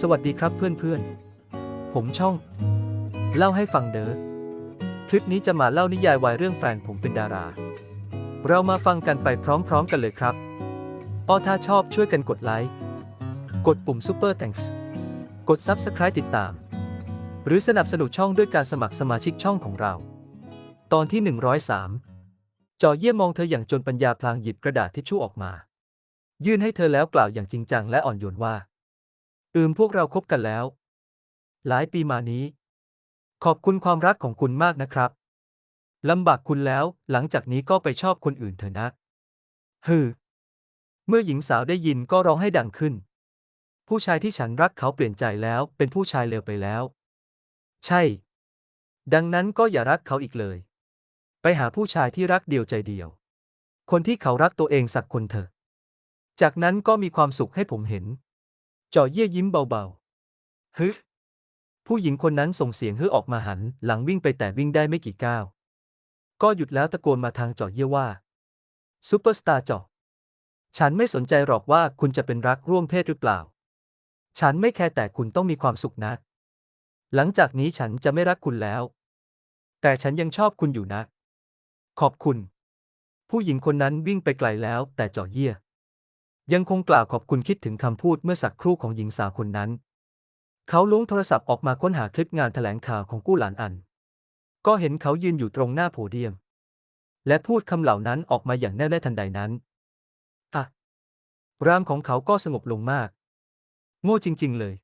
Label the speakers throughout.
Speaker 1: สวัสดีครับเพื่อนๆ ผมช่อง เล่าให้ฟังเด้อ คลิปนี้จะมาเล่านิยายวายเรื่องแฟนผมเป็นดารา เรามาฟังกันไปพร้อมๆกันเลยครับอ้อถ้าชอบช่วยกันกดไลค์ กดปุ่ม Super Thanks กด Subscribe ติดตาม หรือสนับสนุนช่องด้วยการสมัครสมาชิกช่องของเรา ตอนที่ 103จอเยี่ยมมองเธออย่างจนปัญญาพลางหยิบกระดาษทิชชู่ออกมา ยื่นให้เธอแล้วกล่าวอย่างจริงจังและอ่อนโยนว่า อืมพวกเราคบกันแล้ว หลายปีมานี้ ขอบคุณความรักของคุณมากนะครับลำบากคุณแล้วหลังจากนี้ก็ไปชอบคนอื่นเถอะนะฮือเมื่อหญิงสาวได้ยินก็ร้องให้ดังขึ้น ผู้ชายที่ฉันรักเขาเปลี่ยนใจแล้วเป็นผู้ชายเลวไปแล้ว ใช่ ดังนั้นก็อย่ารักเขาอีกเลย ไปหาผู้ชายที่รักเดียวใจเดียว คนที่เขารักตัวเองสักคนเถอะ จากนั้นก็มีความสุขให้ผมเห็น จ่อเย่ยยิ้มเบาๆฮึผู้หญิงคนนั้นส่งเสียงฮึออกมาหัน หลังวิ่งไปแต่วิ่งได้ไม่กี่ก้าว ก็หยุดแล้วตะโกนมาทางจ่อเย่ยว่าซูเปอร์สตาร์จ่อฉันไม่สนใจหรอกว่าคุณจะเป็นรักร่วมเพศหรือเปล่า ฉันไม่แคร์แต่คุณต้องมีความสุขนะ หลังจากนี้ฉันจะไม่รักคุณแล้ว แต่ฉันยังชอบคุณอยู่นะ ขอบคุณ ผู้หญิงคนนั้นวิ่งไปไกลแล้วแต่จ่อเยี่ย ยังคงกล่าวขอบคุณคิดถึงคำพูดเมื่อสักครู่ของหญิงสาวคนนั้น เขาล้วงโทรศัพท์ออกมาค้นหาคลิปงานแถลงข่าวของกู้หลานอัน ก็เห็นเขายืนอยู่ตรงหน้าโพเดียม และพูดคำเหล่านั้นออกมาอย่างแน่วแน่ทันใดนั้นอะรามของเขาก็สงบลงมาก โง่จริง ๆ เลย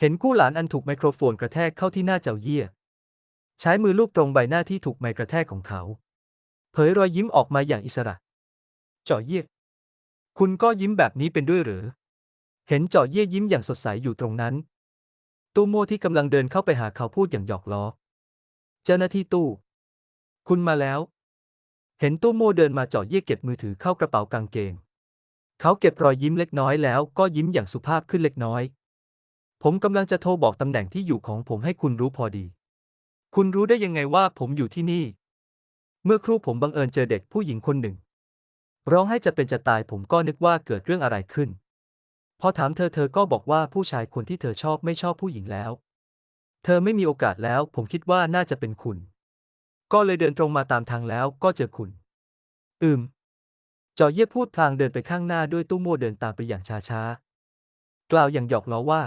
Speaker 1: เห็นกู้หลานอันถูกไมโครโฟนกระแทกเข้าที่หน้าเจ้าเยี่ย ใช้มือลูบตรงใบหน้าที่ถูกไมค์กระแทกของเขา เผยรอยยิ้มออกมาอย่างอิสระเจาะเยี่ย คุณก็ยิ้มแบบนี้เป็นด้วยหรือ เห็นเจาะเยี่ยยิ้มอย่างสดใสอยู่ตรงนั้น ตู้โม่ที่กำลังเดินเข้าไปหาเขาพูดอย่างหยอกล้อ เจ้าหน้าที่ตู้ คุณมาแล้ว เห็นตู้โม่เดินมาเจาะเยี่ยเก็บมือถือเข้ากระเป๋ากางเกง เขาเก็บรอยยิ้มเล็กน้อยแล้วก็ยิ้มอย่างสุภาพขึ้นเล็กน้อย ผมกำลังจะโทรบอกตำแหน่งที่อยู่ของผมให้คุณรู้พอดี คุณรู้ได้ยังไงว่าผมอยู่ที่นี่ เมื่อครู่ผมบังเอิญเจอเด็กผู้หญิงคนหนึ่ง ร้องให้จะเป็นจะตายผมก็นึกว่าเกิดเรื่องอะไรขึ้น พอถามเธอเธอก็บอกว่าผู้ชายคนที่เธอชอบไม่ชอบผู้หญิงแล้ว เธอไม่มีโอกาสแล้ว ผมคิดว่าน่าจะเป็นคุณ ก็เลยเดินตรงมาตามทางแล้วก็เจอคุณ อืมจอเย่พูดพลางเดินไปข้างหน้าด้วยตู้โม่เดินตามไปอย่างช้าๆ กล่าวอย่างหยอกล้อว่า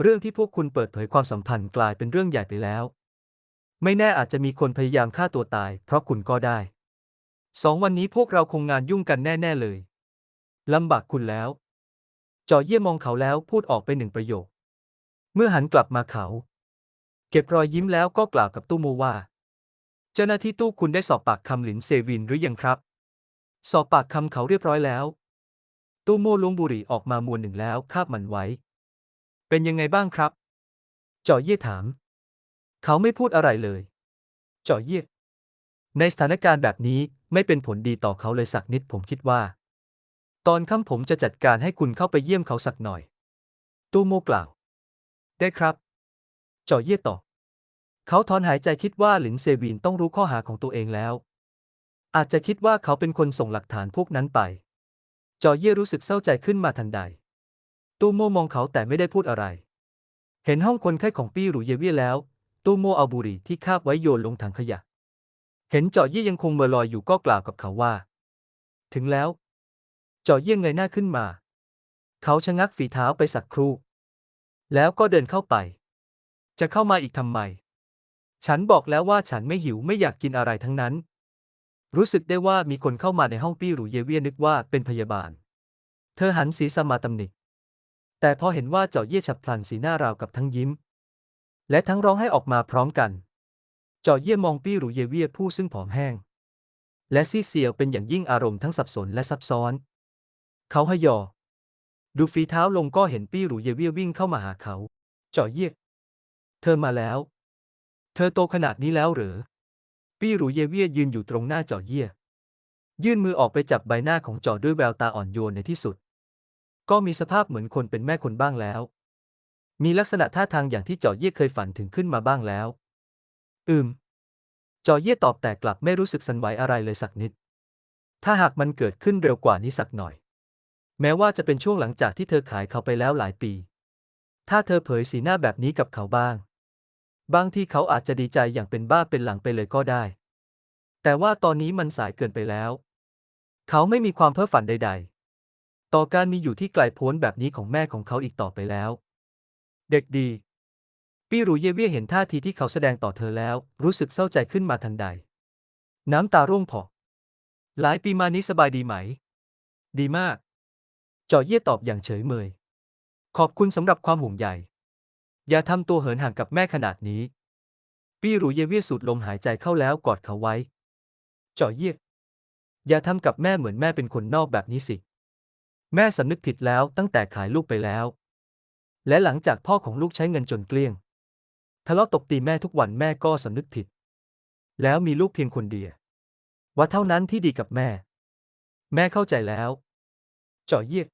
Speaker 1: เรื่องที่พวกคุณเปิดเผยความสัมพันธ์กลายเป็นเรื่องใหญ่ไปแล้ว ไม่แน่อาจจะมีคนพยายามฆ่าตัวตาย เพราะคุณก็ได้ สองวันนี้พวกเราคงงานยุ่งกันแน่ ๆ เลย ลำบากคุณแล้วจอเยี่ยมองเขาแล้วพูดออกไปหนึ่งประโยค เมื่อหันกลับมาเขา เก็บรอยยิ้มแล้วก็กล่าวกับตู้โมว่า เจ้าหน้าที่ตู้คุณได้สอบปากคำหลินเซวินหรือยังครับ สอบปากคำเขาเรียบร้อยแล้ว ตู้โมลวงบุหรี่ออกมามวนหนึ่งแล้วคาบมันไว้ เป็นยังไงบ้างครับจอเยี่ยถาม เขาไม่พูดอะไรเลยจอเยี่ยในสถานการณ์แบบนี้ ไม่เป็นผลดีต่อเขาเลยสักนิดผมคิดว่า ตอนค่ำผมจะจัดการให้คุณเข้าไปเยี่ยมเขาสักหน่อย ตูโมกล่าว ได้ครับจอเยี่ยตอบเขาถอนหายใจคิดว่าหลินเซวินต้องรู้ข้อหาของตัวเองแล้ว อาจจะคิดว่าเขาเป็นคนส่งหลักฐานพวกนั้นไปจอเย่รู้สึกเศร้าใจขึ้นมาทันใด ตูโมมองเขาแต่ไม่ได้พูดอะไร เห็นห้องคนไข้ของปี้หรูเยเวียแล้ว ตูโมเอาบุหรี่ที่คาบไว้โยนลงถังขยะ เห็นเจาะเยี่ยังคงเมื่อลอยอยู่ก็กล่าวกับเขาว่า ถึงแล้ว เจาะเยี่ยงเงยหน้าขึ้นมา เขาชะงักฝีเท้าไปสักครู่ แล้วก็เดินเข้าไป จะเข้ามาอีกทำไม ฉันบอกแล้วว่าฉันไม่หิวไม่อยากกินอะไรทั้งนั้น รู้สึกได้ว่ามีคนเข้ามาในห้องปี้หรูเยเวียนึกว่าเป็นพยาบาล เธอหันศีรษะมาตำหนิแต่พอเห็นว่าเจาะเยี่ยฉับพลันสีหน้าราวกับทั้งยิ้ม และทั้งร้องให้ออกมาพร้อมกัน จาะเย่ยมองปี้หรูเยเวียผู้ซึ่งผอมแห้ง และซีเซียวเป็นอย่างยิ่งอารมณ์ทั้งสับสนและซับซ้อน เขาหยอ ดูฝีเท้าลงก็เห็นปี้หรูเยเวียวิ่งเข้ามาหาเขาจาะเย่เธอมาแล้ว เธอโตขนาดนี้แล้วเหรอปี้หรูเยเวียยืนอยู่ตรงหน้าเจอเยี่ยยื่นมือออกไปจับใบหน้าของเจอด้วยแววตาอ่อนโยนในที่สุด ก็มีสภาพเหมือนคนเป็นแม่คนบ้างแล้ว มีลักษณะท่าทางอย่างที่เจอเยี่ยเคยฝันถึงขึ้นมาบ้างแล้ว อืม จอเย่ตอบแต่กลับไม่รู้สึกสันไหวอะไรเลยสักนิด ถ้าหากมันเกิดขึ้นเร็วกว่านี้สักหน่อย แม้ว่าจะเป็นช่วงหลังจากที่เธอขายเขาไปแล้วหลายปี ถ้าเธอเผยสีหน้าแบบนี้กับเขาบ้าง บางทีเขาอาจจะดีใจอย่างเป็นบ้าเป็นหลังไปเลยก็ได้ แต่ว่าตอนนี้มันสายเกินไปแล้ว เขาไม่มีความเพ้อฝันใด ๆ ต่อการมีอยู่ที่ไกลโพ้นแบบนี้ของแม่ของเขาอีกต่อไปแล้ว เด็กดี ปี้รูเยเวียเห็นท่าทีที่เขาแสดงต่อเธอแล้ว รู้สึกเศร้าใจขึ้นมาทันใด น้ำตาร่วงผอกหลายปีมานี้สบายดีไหม ดีมากจอเย่ตอบอย่างเฉยเมย ขอบคุณสำหรับความห่วงใยอย่าทำตัวเหินห่างกับแม่ขนาดนี้ ปี้รูเยเวียสูดลมหายใจเข้าแล้วกอดเขาไว้จอเย่อย่าทำกับแม่เหมือนแม่เป็นคนนอกแบบนี้สิ แม่สำนึกผิดแล้วตั้งแต่ขายลูกไปแล้ว และหลังจากพ่อของลูกใช้เงินจนเกลี้ยง ทะเลาะตบตีแม่ทุกวันแม่ก็สำนึกผิด แล้วมีลูกเพียงคนเดียวว่าเท่านั้นที่ดีกับแม่ แม่เข้าใจแล้วจ่อเยียก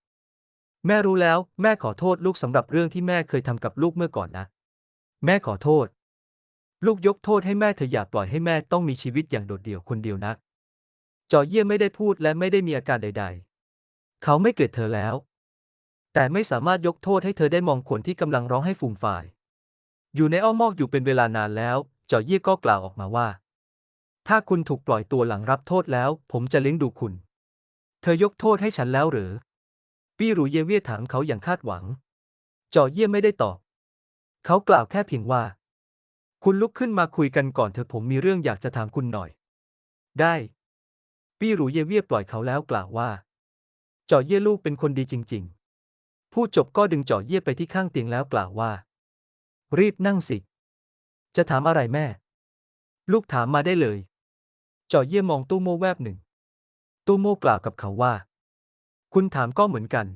Speaker 1: แม่รู้แล้ว แม่ขอโทษลูกสำหรับเรื่องที่แม่เคยทำกับลูกเมื่อก่อนนะ แม่ขอโทษ ลูกยกโทษให้แม่เธออย่าปล่อยให้แม่ต้องมีชีวิตอย่างโดดเดี่ยวคนเดียวนักจ่อเยี่ยไม่ได้พูดและไม่ได้มีอาการใด ๆ เขาไม่เกลียดเธอแล้ว แต่ไม่สามารถยกโทษให้เธอได้มองคนที่กำลังร้องให้ฟูมฝ่าย อยู่ในอ้อมอกอยู่เป็นเวลานานแล้ว เจ่อเยี่ยก็กล่าวออกมาว่า ถ้าคุณถูกปล่อยตัวหลังรับโทษแล้ว ผมจะเลี้ยงดูคุณ เธอยกโทษให้ฉันแล้วหรือ ปี้หรูเยเวียถามเขาอย่างคาดหวังจอเยี่ยไม่ได้ตอบ เขากล่าวแค่เพียงว่า คุณลุกขึ้นมาคุยกันก่อนเถอะผมมีเรื่องอยากจะถามคุณหน่อย ได้ ปี้หรูเยเวียปล่อยเขาแล้วกล่าวว่าจอเยี่ยลูกเป็นคนดีจริงๆพูดจบก็ดึงจอเยี่ยไปที่ข้างเตียงแล้วกล่าวว่า รีบนั่งสิ จะถามอะไรแม่ ลูกถามมาได้เลยจอเยี่ยมองตู้โม่แวบหนึ่ง ตู้โม่กล่าวกับเขาว่า คุณถามก็เหมือนกัน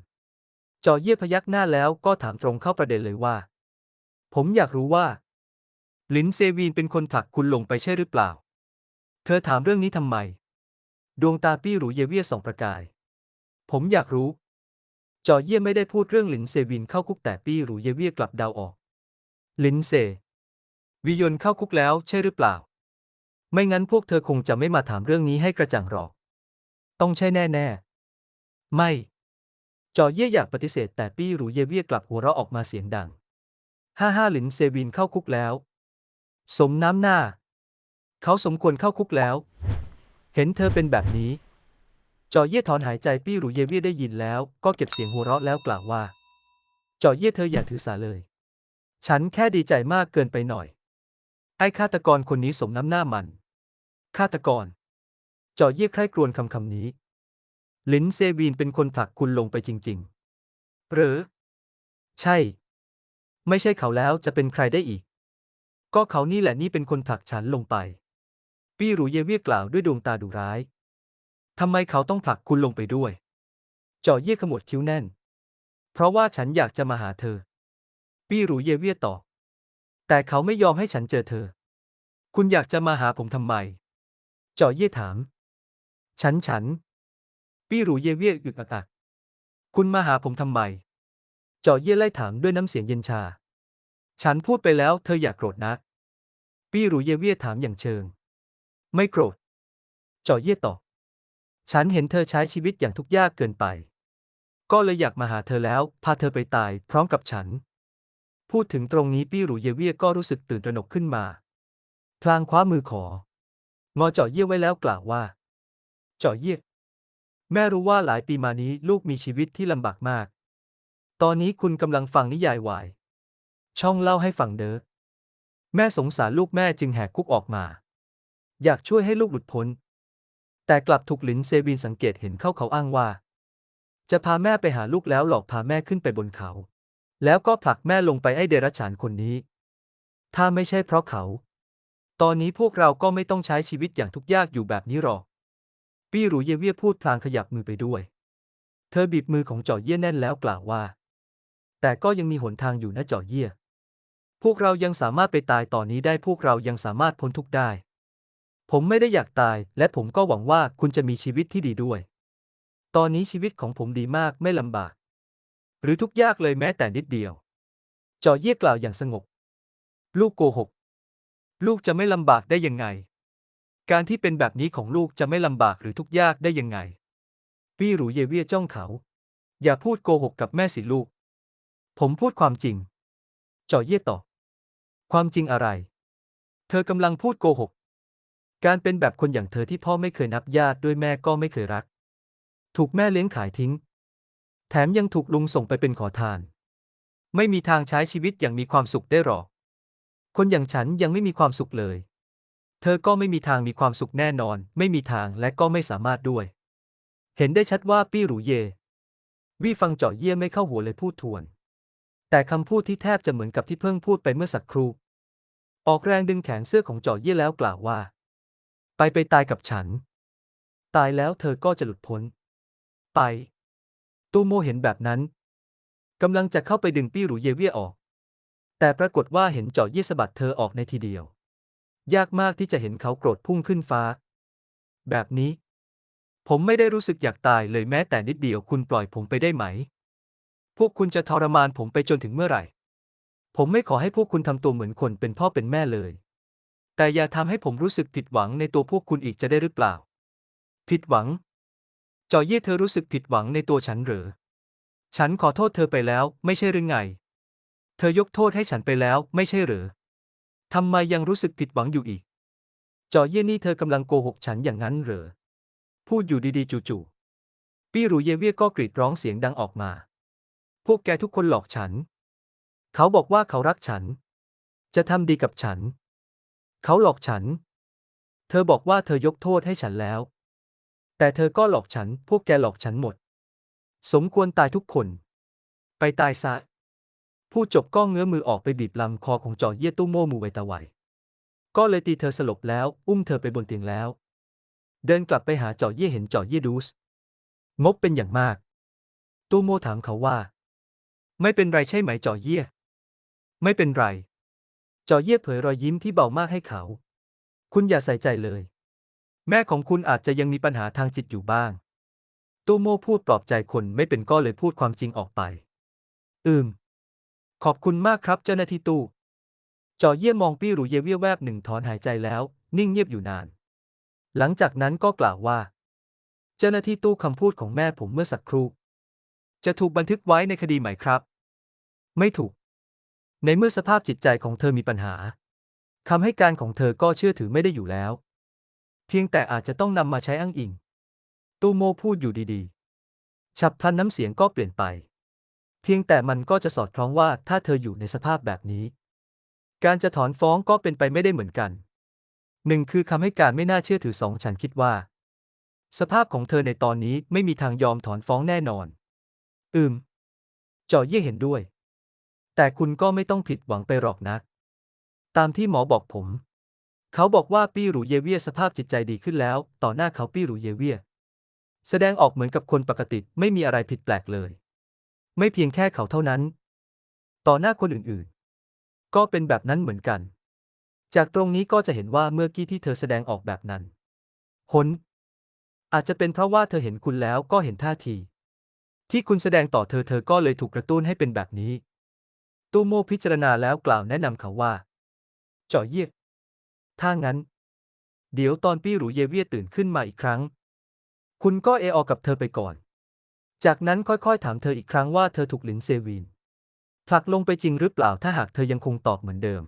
Speaker 1: จอเยี่ยพยักหน้าแล้วก็ถามตรงเข้าประเด็นเลยว่า ผมอยากรู้ว่า ลินเซวีนเป็นคนผลักคุณลงไปใช่หรือเปล่า เธอถามเรื่องนี้ทำไม ดวงตาปี้หรูเยเวียสองประกาย ผมอยากรู้จอเยี่ยไม่ได้พูดเรื่องหลินเซวินเข้าคุกแต่ปี้หรูเยเวียกลับเดาออก ลินเซวิยนเข้าคุกแล้วใช่หรือเปล่า ไม่งั้นพวกเธอคงจะไม่มาถามเรื่องนี้ให้กระจ่างหรอก ต้องใช่แน่ๆไม่จอเย่อยากปฏิเสธ แต่ปี้หรูเยเวียกลับหัวเราะออกมาเสียงดัง ห้าห้าหลินเซวินเข้าคุกแล้ว สมน้ำหน้า เขาสมควรเข้าคุกแล้ว เห็นเธอเป็นแบบนี้ จอเย่ถอนหายใจปี้หรูเยเวียได้ยินแล้ว ก็เก็บเสียงหัวเราะแล้วกล่าวว่า จอเย่เธออย่าถือสาเลย ฉันแค่ดีใจมากเกินไปหน่อย ไอ้ฆาตกรคนนี้สมน้ำหน้ามัน ฆาตกรจอเยี่ยใคร่ครวญคำคำนี้ ลินเซวีนเป็นคนผลักคุณลงไปจริง ๆ หรือ ใช่ ไม่ใช่เขาแล้วจะเป็นใครได้อีก ก็เขานี่แหละนี่เป็นคนผลักฉันลงไป ปี้รูเยเวียกล่าวด้วยดวงตาดุร้ายทำไมเขาต้องผลักคุณลงไปด้วยจอเยี่ยขมวดคิ้วแน่น เพราะว่าฉันอยากจะมาหาเธอ ปี้หรูเยเวียตอบแต่เขาไม่ยอมให้ฉันเจอเธอ คุณอยากจะมาหาผมทำไมจอเย่ถาม ฉันฉัน ปี้หรูเยเวียอึกอักอักคุณมาหาผมทำไมจอเย่ไล่ถามด้วยน้ำเสียงเย็นชา ฉันพูดไปแล้วเธออย่ากโกรธนะ ปี้หรูเยเวียถามอย่างเชิง ไม่โกรธจอเย่ตอบ ฉันเห็นเธอใช้ชีวิตอย่างทุกข์ยากเกินไป ก็เลยอยากมาหาเธอแล้ว พาเธอไปตายพร้อมกับฉัน พูดถึงตรงนี้ปี้หรูเยเวียก็รู้สึกตื่นตระหนกขึ้นมา พลางคว้ามือขอ งอเจาะเยี่ยไว้แล้วกล่าวว่า เจาะเยี่ยแม่รู้ว่าหลายปีมานี้ลูกมีชีวิตที่ลำบากมาก ตอนนี้คุณกำลังฟังนิยายวาย ช่องเล่าให้ฟังเด้อ แม่สงสารลูกแม่จึงแหกคุกออกมา อยากช่วยให้ลูกหลุดพ้น แต่กลับถูกหลินเซวินสังเกตเห็นเข้าเขาอ้างว่า จะพาแม่ไปหาลูกแล้วหลอกพาแม่ขึ้นไปบนเขา แล้วก็ผลักแม่ลงไปไอ้เดรัจฉานคนนี้ ถ้าไม่ใช่เพราะเขา ตอนนี้พวกเราก็ไม่ต้องใช้ชีวิตอย่างทุกข์ยากอยู่แบบนี้หรอก ปี้หรูเยเวียพูดพลางขยับมือไปด้วย เธอบีบมือของจ่อเยี่ยแน่นแล้วกล่าวว่า แต่ก็ยังมีหนทางอยู่นะจ่อเยี่ย พวกเรายังสามารถไปตายตอนนี้ได้พวกเรายังสามารถพ้นทุกข์ได้ ผมไม่ได้อยากตาย และผมก็หวังว่าคุณจะมีชีวิตที่ดีด้วย ตอนนี้ชีวิตของผมดีมากไม่ลำบาก หรือทุกยากเลยแม้แต่นิดเดียว จอเยี่ยกล่าวอย่างสงบ ลูกโกหก ลูกจะไม่ลำบากได้ยังไง การที่เป็นแบบนี้ของลูกจะไม่ลำบากหรือทุกยากได้ยังไงปี้หรูเยเวียจ้องเขา อย่าพูดโกหกกับแม่สิลูก ผมพูดความจริงจ่อเย่ยตอบ ความจริงอะไร เธอกำลังพูดโกหก การเป็นแบบคนอย่างเธอที่พ่อไม่เคยนับญาติด้วยแม่ก็ไม่เคยรัก ถูกแม่เลี้ยงขายทิ้ง แถมยังถูกลุงส่งไปเป็นขอทาน ไม่มีทางใช้ชีวิตอย่างมีความสุขได้หรอก คนอย่างฉันยังไม่มีความสุขเลย เธอก็ไม่มีทางมีความสุขแน่นอน ไม่มีทางและก็ไม่สามารถด้วย เห็นได้ชัดว่าปี้หรูเยวี่ฟังเจาะเยี่ยไม่เข้าหัวเลยพูดทวน แต่คำพูดที่แทบจะเหมือนกับที่เพิ่งพูดไปเมื่อสักครู่ ออกแรงดึงแขนเสื้อของเจาะเยี่ยแล้วกล่าวว่า ไปไปตายกับฉัน ตายแล้วเธอก็จะหลุดพ้น ไป ตูโมเห็นแบบนั้นกำลังจะเข้าไปดึงปี้หรูเยเวียออก แต่ปรากฏว่าเห็นเจาะเยี่ยสะบัดเธอออกในทีเดียว ยากมากที่จะเห็นเขาโกรธพุ่งขึ้นฟ้า แบบนี้ ผมไม่ได้รู้สึกอยากตายเลยแม้แต่นิดเดียวคุณปล่อยผมไปได้ไหม พวกคุณจะทรมานผมไปจนถึงเมื่อไหร่ ผมไม่ขอให้พวกคุณทำตัวเหมือนคนเป็นพ่อเป็นแม่เลย แต่อย่าทำให้ผมรู้สึกผิดหวังในตัวพวกคุณอีกจะได้หรือเปล่า ผิดหวัง จอเย่เธอรู้สึกผิดหวังในตัวฉันหรือ ฉันขอโทษเธอไปแล้ว ไม่ใช่หรือไง เธอยกโทษให้ฉันไปแล้ว ไม่ใช่หรือทำไมยังรู้สึกผิดหวังอยู่อีก จอเย่นี่เธอกำลังโกหกฉันอย่างนั้นเหรอ พูดอยู่ดีๆจู่ๆปี้รูเยเวียก็กรีดร้องเสียงดังออกมา พวกแกทุกคนหลอกฉัน เขาบอกว่าเขารักฉัน จะทำดีกับฉัน เขาหลอกฉัน เธอบอกว่าเธอยกโทษให้ฉันแล้ว แต่เธอก็หลอกฉัน พวกแกหลอกฉันหมด สมควรตายทุกคน ไปตายซะ ผู้จบก็เงื้อมือออกไปบีบลำคอของจอเยี่ยตุ้โมมูไวตาไวก็เลยตีเธอสลบแล้ว อุ้มเธอไปบนเตียงแล้ว เดินกลับไปหาจอเยี่ยเห็นจอเยี่ยดูส งบเป็นอย่างมาก ตู้โมถามเขาว่า ไม่เป็นไรใช่ไหมจอเยี่ยไม่เป็นไร จอเยี่ยเผยรอยยิ้มที่เบามากให้เขา คุณอย่าใส่ใจเลย แม่ของคุณอาจจะยังมีปัญหาทางจิตอยู่บ้าง ตูโมพูดปลอบใจคนไม่เป็นก็เลยพูดความจริงออกไป อืม ขอบคุณมากครับเจ้าหน้าที่ตู้จ่อเยี่ยมองปี้หรูเยเวียแวบหนึ่งถอนหายใจแล้ว นิ่งเงียบอยู่นาน หลังจากนั้นก็กล่าวว่า เจ้าหน้าที่ตู้คำพูดของแม่ผมเมื่อสักครู่ จะถูกบันทึกไว้ในคดีไหมครับ ไม่ถูก ในเมื่อสภาพจิตใจของเธอมีปัญหาคำให้การของเธอก็เชื่อถือไม่ได้อยู่แล้ว พียงแต่อาจจะต้องนำมาใช้อ้างอิง ตูโมพูดอยู่ดีๆ ฉับพลันน้ำเสียงก็เปลี่ยนไป เพียงแต่มันก็จะสอดคล้องว่าถ้าเธออยู่ในสภาพแบบนี้ การจะถอนฟ้องก็เป็นไปไม่ได้เหมือนกันหนึ่งคือคำให้การไม่น่าเชื่อถือสองฉันคิดว่า สภาพของเธอในตอนนี้ไม่มีทางยอมถอนฟ้องแน่นอน อืมจอเย่เห็นด้วย แต่คุณก็ไม่ต้องผิดหวังไปหรอกนะ ตามที่หมอบอกผม เขาบอกว่าปี้หรูเยเวียสภาพจิตใจดีขึ้นแล้ว ต่อหน้าเขาปี้หรูเยเวีย แสดงออกเหมือนกับคนปกติไม่มีอะไรผิดแปลกเลย ไม่เพียงแค่เขาเท่านั้น ต่อหน้าคนอื่นๆ ก็เป็นแบบนั้นเหมือนกัน จากตรงนี้ก็จะเห็นว่าเมื่อกี้ที่เธอแสดงออกแบบนั้นหนอาจจะเป็นเพราะว่าเธอเห็นคุณแล้วก็เห็นท่าที ที่คุณแสดงต่อเธอเธอก็เลยถูกกระตุ้นให้เป็นแบบนี้ ตูโมพิจารณาแล้วกล่าวแนะนำเขาว่าเจาะเยี่ย ถ้างั้น เดี๋ยวตอนปี้หรูเยเวียตื่นขึ้นมาอีกครั้ง คุณก็เอออกับเธอไปก่อน จากนั้นค่อยๆ ถามเธออีกครั้งว่าเธอถูกหลินเซวีนผลักลงไปจริงหรือเปล่าถ้าหากเธอยังคงตอบเหมือนเดิม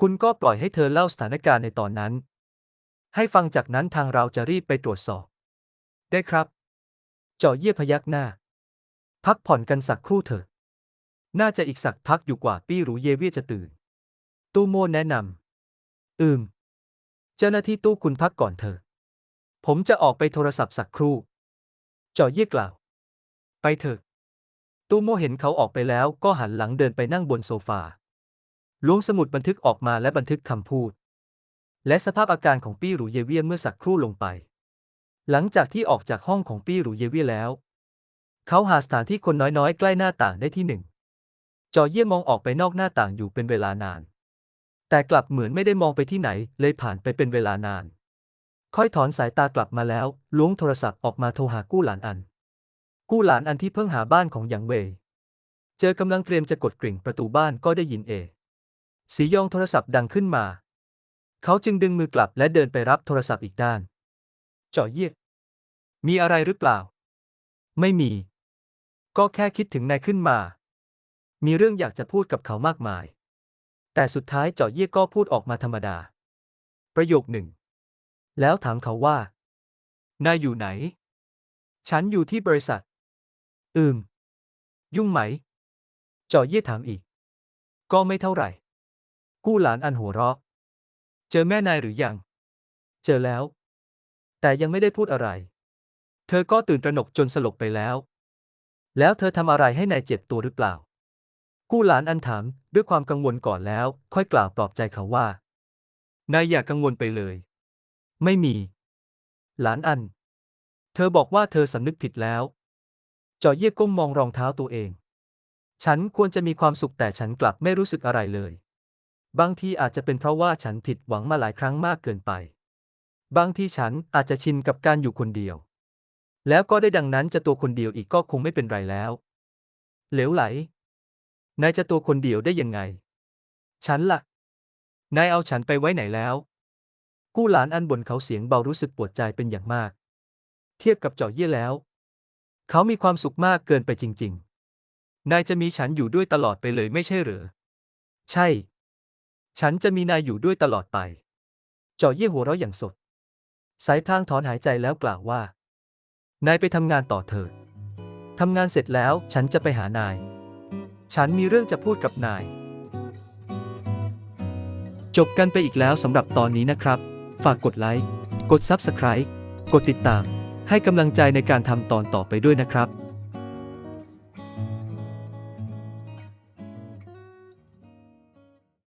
Speaker 1: คุณก็ปล่อยให้เธอเล่าสถานการณ์ในตอนนั้น ให้ฟังจากนั้นทางเราจะรีบไปตรวจสอบ ได้ครับ เจาะเยี่ยพยักหน้า พักผ่อนกันสักครู่เถอะ น่าจะอีกสักพักอยู่กว่าปี้หรูเยเวียจะตื่น ตูโมแนะนำ อืม เจ้าหน้าที่ตู้คุณพักก่อนเถอะ ผมจะออกไปโทรศัพท์สักครู่จาะเยี่ยกล่าว ไปเถอะ ตู้โมเห็นเขาออกไปแล้วก็หันหลังเดินไปนั่งบนโซฟาล้วงสมุดบันทึกออกมาและบันทึกคำพูด และสภาพอาการของปี้หรูเยเวียเมื่อสักครู่ลงไป หลังจากที่ออกจากห้องของปี้หรูเยเวียแล้ว เขาหาสถานที่คนน้อยๆ ใกล้หน้าต่างได้ที่หนึ่ง จอเยี่ยมองออกไปนอกหน้าต่างอยู่เป็นเวลานาน แต่กลับเหมือนไม่ได้มองไปที่ไหน เลยผ่านไปเป็นเวลานาน ค่อยถอนสายตากลับมาแล้วล้วงโทรศัพท์ออกมาโทรหากู้หลานอัน กู้หลานอันที่เพิ่งหาบ้านของหยางเวย เจอกำลังเตรียมจะกดกริ่งประตูบ้านก็ได้ยินเอ สียองโทรศัพท์ดังขึ้นมา เขาจึงดึงมือกลับและเดินไปรับโทรศัพท์อีกด้านจาะเยียกมีอะไรหรือเปล่า ไม่มี ก็แค่คิดถึงนายขึ้นมา มีเรื่องอยากจะพูดกับเขามากมาย แต่สุดท้ายเจาะเยี่ยก็พูดออกมาธรรมดา ประโยคหนึ่ง แล้วถามเขาว่า นายอยู่ไหน ฉันอยู่ที่บริษัท อืม ยุ่งไหม เจาะเยี่ยถามอีก ก็ไม่เท่าไหร่ กู้หลานอันหัวเราะ เจอแม่นายหรือยัง เจอแล้ว แต่ยังไม่ได้พูดอะไร เธอก็ตื่นตระหนกจนสลบไปแล้ว แล้วเธอทำอะไรให้นายเจ็บตัวหรือเปล่า กู้หลานอันถามด้วยความกังวลก่อนแล้ว ค่อยกล่าวปลอบใจเขาว่า นายอย่ากังวลไปเลย ไม่มี หลานอัน เธอบอกว่าเธอสำนึกผิดแล้วจอเยี่ยก้มมองรองเท้าตัวเอง ฉันควรจะมีความสุขแต่ฉันกลับไม่รู้สึกอะไรเลย บางทีอาจจะเป็นเพราะว่าฉันผิดหวังมาหลายครั้งมากเกินไป บางทีฉันอาจจะชินกับการอยู่คนเดียว แล้วก็ได้ดังนั้นจะตัวคนเดียวอีกก็คงไม่เป็นไรแล้ว เหลวไหล นายจะตัวคนเดียวได้ยังไง ฉันละ่ะ นายเอาฉันไปไว้ไหนแล้ว กู้หลานอันบนเขาเสียงเบารู้สึกปวดใจเป็นอย่างมาก เทียบกับเจาะเยี่ยแล้ว เขามีความสุขมากเกินไปจริง ๆ นายจะมีฉันอยู่ด้วยตลอดไปเลยไม่ใช่หรือ ใช่ ฉันจะมีนายอยู่ด้วยตลอดไป เจาะเยี่ยหัวเราะอย่างสด สายพลางถอนหายใจแล้วกล่าวว่า นายไปทำงานต่อเถิดทำงานเสร็จแล้วฉันจะไปหานาย ฉันมีเรื่องจะพูดกับนาย จบกันไปอีกแล้วสำหรับตอนนี้นะครับ ฝากกดไลค์ กด Subscribe กดติดตาม ให้กำลังใจในการทำตอนต่อไปด้วยนะครับ